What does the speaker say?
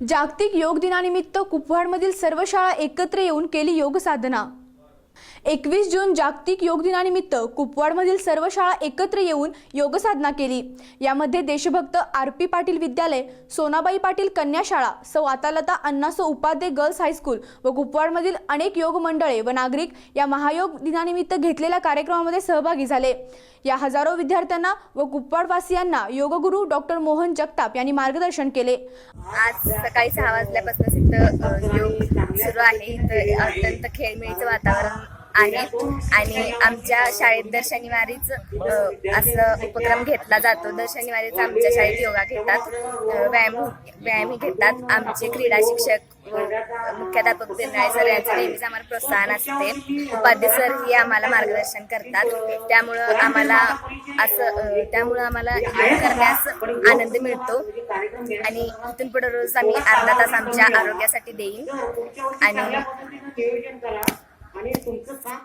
जागतिक योग दिनानिमित्त कुपवाडमधील सर्व शाळा एकत्र येऊन केली योग साधना. एकवीस जून जागतिक योग दिनानिमित्त कुपवाडमधील सर्व शाळा एकत्र येऊन योगसाधना केली. यामध्ये देशभक्त आर पी पाटील विद्यालय सोनाबाई पाटील कन्या शाळा सौ Atalata Annaso Upadhye girls high school व कुपवाडमधील अनेक योग मंडळे व नागरिक या महायोग दिनानिमित्त घेतलेल्या कार्यक्रमामध्ये सहभागी झाले. या हजारो विद्यार्थ्यांना व कुपवाडवासियांना योगगुरू डॉक्टर मोहन जगताप यांनी मार्गदर्शन केले. आज सकाळी सहा वाजल्यापासून योग सुरू आहे. अत्यंत खेळमेळीचं वातावरण आहे आणि आमच्या शाळेत दर शनिवारीच असं उपक्रम घेतला जातो. दर शनिवारीच आमच्या शाळेत योगा घेतात. व्यायाम हो- व्यायामही घेतात. आमचे क्रीडा शिक्षक मुख्याध्यापक बिरनाळे सर यांचं नेहमीच आम्हाला प्रोत्साहन असते. उपाध्ये सर ही आम्हाला मार्गदर्शन करतात. त्यामुळं आम्हाला असं त्यामुळं आम्हाला करण्यास आनंद मिळतो. आणि इथून पुढे रोज आम्ही अर्धा तास आमच्या आरोग्यासाठी देईन. आणि आणि तुमचं काम